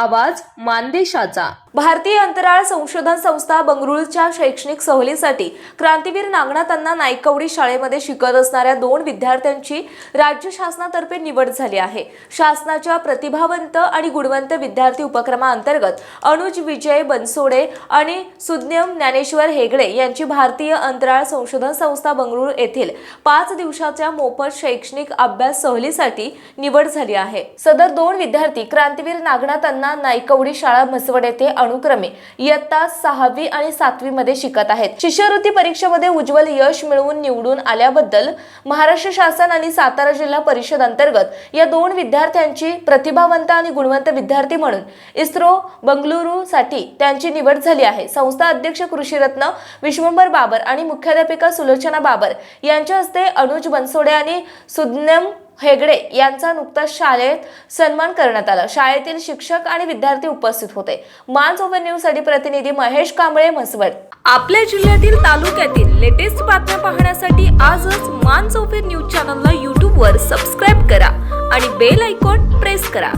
आवाज मानदेशाचा. भारतीय अंतराळ संशोधन संस्था बंगळुरूच्या शैक्षणिक सहलीसाठी क्रांतीवीर नागनाथांना नाईकवडी शाळेमध्ये शिकत असणाऱ्या दोन विद्यार्थ्यांची राज्य शासनातर्फे निवड झाली आहे. शासनाच्या प्रतिभावंत आणि गुणवंत विद्यार्थी उपक्रमाअंतर्गत अनुज विजय बनसोडे आणि सुज्ञम ज्ञानेश्वर हेगडे यांची भारतीय अंतराळ संशोधन संस्था बंगळुरू येथील पाच दिवसाच्या मोफत शैक्षणिक अभ्यास सहलीसाठी निवड झाली आहे. सदर दोन विद्यार्थी क्रांतीवीर नागनाथांना नाईकवडी शाळा म्हसवड येथे अनुक्रमे इयत्ता सहावी आणि सातवी मध्ये शिकत आहेत. शिष्यवृत्ती परीक्षेमध्ये उज्ज्वल यश मिळवून निवडून आल्याबद्दल महाराष्ट्र शासन आणि सातारा जिल्हा परिषद अंतर्गत या दोन विद्यार्थ्यांची प्रतिभावंत आणि गुणवंत विद्यार्थी म्हणून इस्रो बंगळुरू साठी त्यांची निवड झाली आहे. संस्था अध्यक्ष कृषीरत्न विश्वंभर बाबर आणि मुख्याध्यापिका सुलोचना बाबर यांच्या हस्ते अनुज बनसोडे आणि सुज्ञम हेगडे यांचा नुकताच शाळेत सन्मान करण्यात आला. शाळेतील शिक्षक आणि विद्यार्थी उपस्थित होते. मान्स ओव्हर न्यूजसाठी प्रतिनिधी महेश कांबळे म्हसवड. आपल्या जिल्ह्यातील तालुक्यातील लेटेस्ट बातम्या पाहण्यासाठी आजच मान ओव्हर न्यूज चॅनलला यूट्यूबवर सबस्क्राईब करा आणि बेल आयकॉन प्रेस करा.